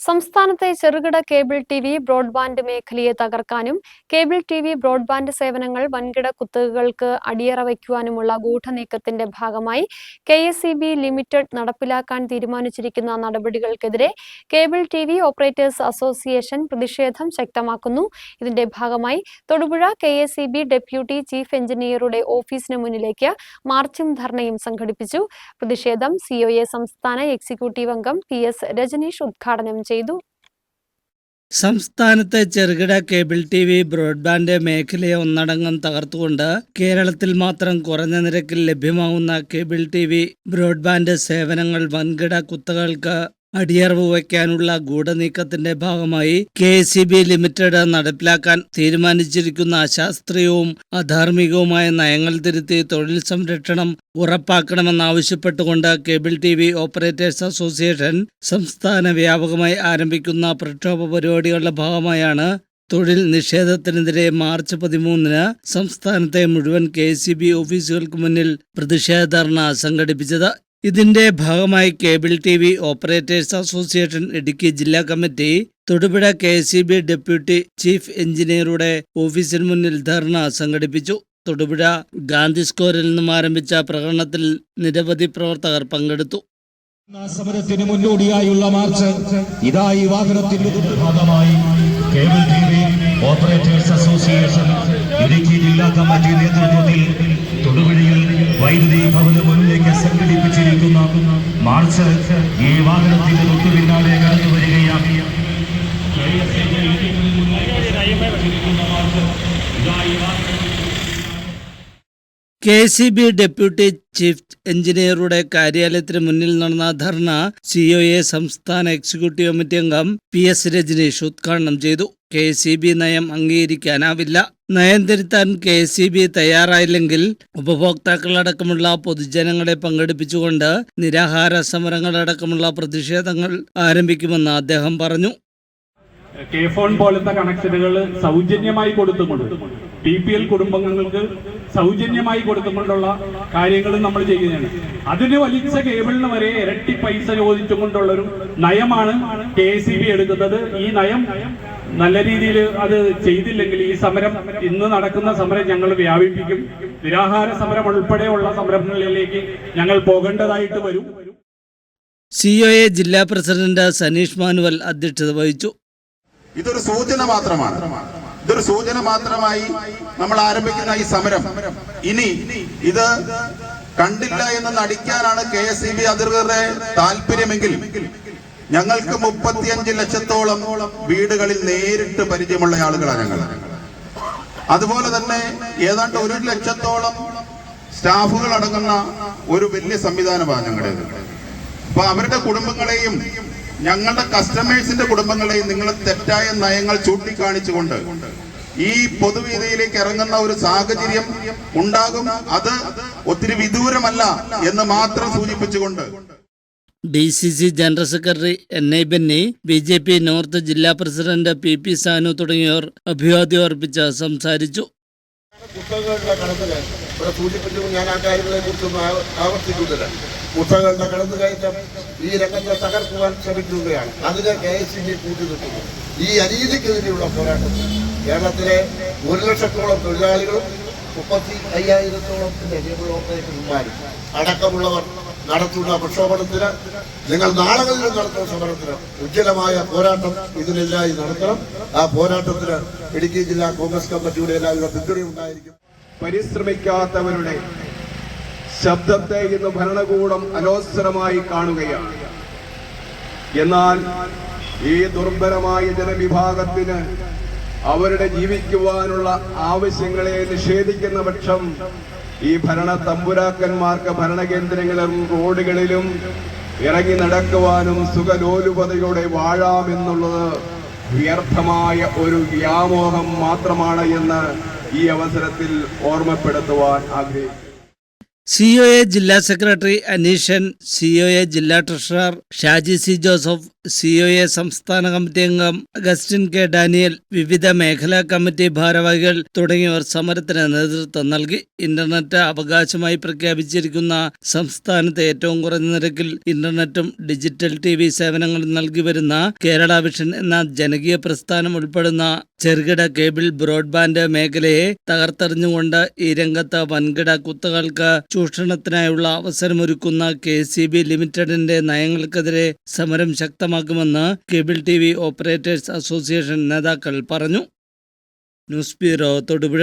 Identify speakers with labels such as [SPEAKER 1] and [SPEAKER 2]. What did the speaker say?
[SPEAKER 1] സംസ്ഥാനത്തെ ചെറുകിട cable T V broadband മേഖലയെ തകർക്കാനും കേബിൾ ടി വി ബ്രോഡ്ബാൻഡ് സേവനങ്ങൾ വൻകിട കുത്തകകൾക്ക് അടിയറ വയ്ക്കുവാനുമുള്ള ഗൂഢനീക്കത്തിന്റെ ഭാഗമായി കെ എസ് ലിമിറ്റഡ് നടപ്പിലാക്കാൻ തീരുമാനിച്ചിരിക്കുന്ന നടപടികൾക്കെതിരെ cable T V operators association പ്രതിഷേധം ശക്തമാക്കുന്നു. ഇതിന്റെ ഭാഗമായി Thodupuzha K S deputy chief എഞ്ചിനീയറുടെ ഓഫീസിന് മുന്നിലേക്ക് മാർച്ചും ധർണയും സംഘടിപ്പിച്ചു. പ്രതിഷേധം സിഒഎ സംസ്ഥാന എക്സിക്യൂട്ടീവ് അംഗം പി എസ് രജനീഷ് ഉദ്ഘാടനം ചെയ്തു.
[SPEAKER 2] സംസ്ഥാനത്തെ ചെറുകിട കേബിൾ ടി വി ബ്രോഡ്ബാൻഡ് മേഖലയെ ഒന്നടങ്കം തകർത്തുകൊണ്ട് കേരളത്തിൽ മാത്രം കുറഞ്ഞ നിരക്കിൽ ലഭ്യമാവുന്ന കേബിൾ ടി വി ബ്രോഡ്ബാൻഡ് സേവനങ്ങൾ വൻകിട കുത്തകൾക്ക് അടിയറവ് വയ്ക്കാനുള്ള ഗൂഢനീക്കത്തിന്റെ ഭാഗമായി കെ സി ബി ലിമിറ്റഡ് നടപ്പിലാക്കാൻ തീരുമാനിച്ചിരിക്കുന്ന അശാസ്ത്രീയവും അധാർമികവുമായ നയങ്ങൾ തിരുത്തി തൊഴിൽ സംരക്ഷണം ഉറപ്പാക്കണമെന്നാവശ്യപ്പെട്ടുകൊണ്ട് cable T V operators association സംസ്ഥാന വ്യാപകമായി ആരംഭിക്കുന്ന പ്രക്ഷോഭ പരിപാടികളുടെ ഭാഗമായാണ് തൊഴിൽ നിഷേധത്തിനെതിരെ മാർച്ച് പതിമൂന്നിന് സംസ്ഥാനത്തെ മുഴുവൻ കെ സി ബി ഓഫീസുകൾക്ക് മുന്നിൽ പ്രതിഷേധ ധർണ സംഘടിപ്പിച്ചത്. ഇതിന്റെ ഭാഗമായി cable T V operators association Idukki ജില്ലാ committee Thodupuzha K C B deputy chief എഞ്ചിനീയറുടെ ഓഫീസിന് മുന്നിൽ ധർണ സംഘടിപ്പിച്ചു. തൊടുപുഴ ഗാന്ധി സ്ക്വയറിൽ നിന്നും ആരംഭിച്ച പ്രകടനത്തിൽ നിരവധി പ്രവർത്തകർ പങ്കെടുത്തു.
[SPEAKER 3] സമരത്തിന് മുന്നോടിയായുള്ള മാർച്ച് ഇതാ ഈ വാഹനത്തിന്റെ ഭാഗമായി cable T V operators association Idukki ജില്ലാ കമ്മിറ്റി നേതൃത്വത്തിൽ തൊടുപുഴയിൽ വൈദ്യുതി ഭവന് മുന്നിലേക്ക് march
[SPEAKER 2] K C B deputy chief എഞ്ചിനീയറുടെ കാര്യാലയത്തിന് മുന്നിൽ നടന്ന ധർണ സിഒഎ സംസ്ഥാന എക്സിക്യൂട്ടീവ് കമ്മിറ്റി അംഗം പി എസ് രജനീഷ് ഉദ്ഘാടനം ചെയ്തു. കെ സി ബി നയം അംഗീകരിക്കാനാവില്ല. നയം തിരുത്താൻ കെ സി ബി തയ്യാറായില്ലെങ്കിൽ ഉപഭോക്താക്കളടക്കമുള്ള പൊതുജനങ്ങളെ പങ്കെടുപ്പിച്ചുകൊണ്ട് നിരാഹാര സമരങ്ങളടക്കമുള്ള പ്രതിഷേധങ്ങൾ ആരംഭിക്കുമെന്ന് അദ്ദേഹം പറഞ്ഞു.
[SPEAKER 4] കെ ഫോൺ പോലത്തെ കണക്ഷനുകൾ സൗജന്യമായി കൊടുത്തുകൊണ്ട് ടി പി എൽ കുടുംബങ്ങൾക്ക് സൗജന്യമായി കൊടുത്തുകൊണ്ടുള്ള കാര്യങ്ങൾ നമ്മൾ ചെയ്യുന്നതാണ് അതിന് വലിച്ച കേബിളിന് വരെ ഇരട്ടി പൈസ ചോദിച്ചുകൊണ്ടുള്ള ഒരു നയമാണ് കെ സി ബി എടുക്കുന്നത്. ഈ നയം നല്ല രീതിയിൽ അത് ചെയ്തില്ലെങ്കിൽ ഈ സമരം ഇന്ന് നടക്കുന്ന സമരം ഞങ്ങൾ വ്യാപിപ്പിക്കും. നിരാഹാര സമരം ഉൾപ്പെടെയുള്ള സമരങ്ങളിലേക്ക് ഞങ്ങൾ പോകേണ്ടതായിട്ട് വരും.
[SPEAKER 2] സി ഒ എ ജില്ലാ പ്രസിഡന്റ് സനീഷ് മാനുവൽ അധ്യക്ഷത വഹിച്ചു.
[SPEAKER 5] ഇതൊരു സൂചന മാത്രമാണ്. ഇതൊരു സൂചന മാത്രമായി നമ്മൾ ആരംഭിക്കുന്ന ഈ സമരം. ഇനി ഇത് കണ്ടില്ല എന്ന് നടിക്കാനാണ് കെ എസ് ഇ ബി അധികൃതരുടെ താല്പര്യമെങ്കിൽ ഞങ്ങൾക്ക് മുപ്പത്തിയഞ്ച് ലക്ഷത്തോളം വീടുകളിൽ നേരിട്ട് പരിചയമുള്ള ആളുകളാണ് ഞങ്ങൾ. അതുപോലെ തന്നെ ഏതാണ്ട് ഒരു ലക്ഷത്തോളം സ്റ്റാഫുകൾ അടങ്ങുന്ന ഒരു വലിയ സംവിധാനമാണ് ഞങ്ങളുടേത്. അപ്പൊ അവരുടെ കുടുംബങ്ങളെയും ഞങ്ങളുടെ കസ്റ്റമേഴ്സിന്റെ കുടുംബങ്ങളെയും നിങ്ങൾ തെറ്റായ നയങ്ങൾ ചൂണ്ടിക്കാണിച്ചുകൊണ്ട് ഈ പൊതുവേദിയിലേക്ക് ഇറങ്ങുന്ന ഒരു സാഹചര്യം ഉണ്ടാകും. അത് ഒത്തിരി വിദൂരമല്ല എന്ന് മാത്രം സൂചിപ്പിച്ചുകൊണ്ട്.
[SPEAKER 2] D C C general secretary N I Benny B J P north ജില്ലാ പ്രസിഡന്റ് പി പി സാനു തുടങ്ങിയവർ അഭിവാദ്യം അർപ്പിച്ച് സംസാരിച്ചു.
[SPEAKER 6] പുസ്തകങ്ങളുടെ കടന്നുകയറ്റം. ഇവിടെ സൂചിപ്പിച്ചു ഞാൻ ആ കാര്യങ്ങളെ കുറിച്ചൊന്നും ആവർത്തിക്കുന്നില്ല പുസ്തകങ്ങളുടെ കടന്നുകയറ്റം ഈ രംഗത്തെ തകർക്കുവാൻ ശ്രമിക്കുകയാണ് അതിനെ കെ എസ് സി ബി കൂട്ടിനിർത്തുന്നു ഈ അനീതിക്കെതിരെയുള്ള പോരാട്ടം. കേരളത്തിലെ ഒരു ലക്ഷത്തോളം തൊഴിലാളികളും മുപ്പത്തി അയ്യായിരത്തോളം കേബിൾ ഓപ്പറേറ്റർമാരും അടക്കമുള്ളവർ നടത്തുന്ന പ്രക്ഷോഭത്തിന് നിങ്ങൾ നാളുകളിലും നടത്തുന്ന സമരത്തിന് ഉജ്ജ്വലമായ പോരാട്ടം ഇതിനെല്ലായി നടത്തണം. ആ പോരാട്ടത്തിന് ഇടുക്കി ജില്ലാ കോൺഗ്രസ് കമ്മിറ്റിയുടെ എല്ലാവിധ പിന്തുണയുണ്ടായിരിക്കും
[SPEAKER 7] പരിശ്രമിക്കാത്തവരുടെ ശബ്ദത്തെ ഇന്ന് ഭരണകൂടം അലോസരമായി കാണുകയാണ്. എന്നാൽ ഈ ദുർബലമായ ജനവിഭാഗത്തിന് അവരുടെ ജീവിക്കുവാനുള്ള ആവശ്യങ്ങളെ നിഷേധിക്കുന്ന പക്ഷം ഈ ഭരണ തമ്പുരാക്കന്മാർക്ക് ഭരണകേന്ദ്രങ്ങളിലും റോഡുകളിലും ഇറങ്ങി നടക്കുവാനും സുഖലോലുപതയോടെ വാഴാമെന്നുള്ളത് വ്യർത്ഥമായ ഒരു വ്യാമോഹം മാത്രമാണ് എന്ന് ഈ അവസരത്തിൽ ഓർമ്മപ്പെടുത്തുവാൻ ആഗ്രഹിക്കുന്നു.
[SPEAKER 2] സി ഒ എ ജില്ലാ secretary Aneeshan C O A ജില്ലാ treasurer Shaji C Joseph C O A സംസ്ഥാന കമ്മിറ്റി അംഗം അഗസ്റ്റിൻ കെ ഡാനിയൽ വിവിധ മേഖലാ കമ്മിറ്റി ഭാരവാഹികൾ തുടങ്ങിയവർ സമരത്തിന് നേതൃത്വം നൽകി. ഇന്റർനെറ്റ് അവകാശമായി പ്രഖ്യാപിച്ചിരിക്കുന്ന സംസ്ഥാനത്തെ ഏറ്റവും കുറഞ്ഞ നിരക്കിൽ ഇന്റർനെറ്റും ഡിജിറ്റൽ ടി വി സേവനങ്ങളും നൽകി വരുന്ന കേരള വിഷൻ എന്ന ജനകീയ പ്രസ്ഥാനം ഉൾപ്പെടുന്ന ചെറുകിട കേബിൾ ബ്രോഡ്ബാൻഡ് മേഖലയെ തകർത്തെറിഞ്ഞുകൊണ്ട് ഈ രംഗത്ത് വൻകിട കുത്തകൾക്ക് ചൂഷണത്തിനായുള്ള അവസരമൊരുക്കുന്ന കെ സി ബി ലിമിറ്റഡിന്റെ നയങ്ങൾക്കെതിരെ സമരം ശക്തമാക്കുമെന്ന് cable T V operators association നേതാക്കൾ പറഞ്ഞു. News bureau Thodupuzha.